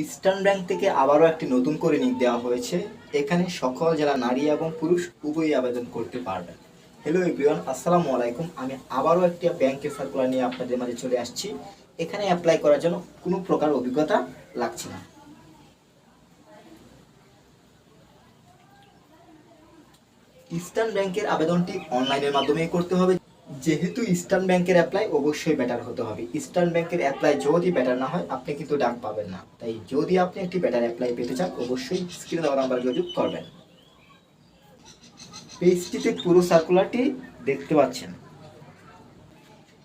Eastern bank থেকে আবারও একটি নতুন করে নিক দেওয়া হয়েছে। এখানে সকল জেলা নারী এবং পুরুষ উভয়ই আবেদন করতে পারবেন। হ্যালো এভরিওয়ান আসসালামু আলাইকুম। আমি আবারও একটি ব্যাংকের সার্কুলার নিয়ে আপনাদের মাঝে চলে আসছি। এখানে অ্যাপ্লাই করার জন্য কোনো প্রকার অভিজ্ঞতা লাগছে না। ইস্টার্ন ব্যাংকের আবেদনটি অনলাইনের মাধ্যমেই করতে হবে। যেহেতু ইস্টার্ন ব্যাংকের অ্যাপ্লাই অবশ্যই বেটার হতে হবে। ইস্টার্ন ব্যাংকের অ্যাপ্লাই যদি বেটার না হয়, আপনি কিন্তু ডাক পাবেন না। তাই যদি আপনি একটি বেটার অ্যাপ্লাই পেতে চান, অবশ্যই স্ক্রিনে দেওয়া নাম্বার যোগাযোগ করবেন। পেজটিতে পুরো সার্কুলারটি দেখতে পাচ্ছেন।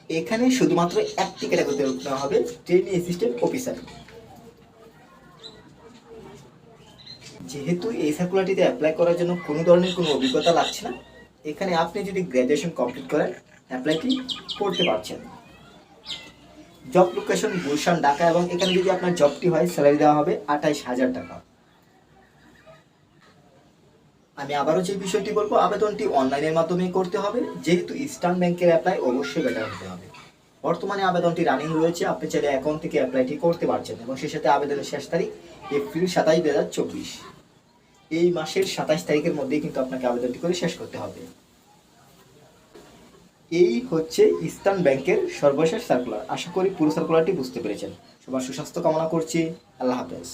এখানে শুধুমাত্র একটি ক্যাটাগরিতে নেওয়া হবে ট্রেনিং অ্যাসিস্ট্যান্ট অফিসার যেহেতু এই সার্কুলারটিতে অ্যাপ্লাই করার জন্য কোনো ধরনের কোনো অভিজ্ঞতা লাগছে না, এখানে আপনি যদি গ্র্যাজুয়েশন কমপ্লিট করেন অ্যাপ্লাইটি করতে পারছেন। জব লোকেশন গুলশান, ঢাকা, এবং এখানে যদি আপনার জবটি হয় স্যালারি দেওয়া হবে আঠাইশ হাজার টাকা। আমি আবারও যে বিষয়টি বলব, আবেদনটি অনলাইনের মাধ্যমে করতে হবে। যেহেতু ইস্টার্ন ব্যাংকের অ্যাপ্লাই অবশ্যই বেটার হতে হবে। বর্তমানে আবেদনটি রানিং রয়েছে, আপনি চাইলে অ্যাকাউন্ট থেকে অ্যাপ্লাইটি করতে পারছেন, এবং সেই সাথে আবেদনের শেষ তারিখ এপ্রিল সাতাশ দু এই মাসের সাতাশ তারিখের মধ্যেই কিন্তু আপনাকে আবেদনটি করে শেষ করতে হবে। এই হচ্ছে ইস্টার্ন ব্যাংকের সর্বশেষ সার্কুলার আশা করি পুরো সার্কুলারটি বুঝতে পেরেছেন। সবার সুস্বাস্থ্য কামনা করছি। আল্লাহ হাফেজ।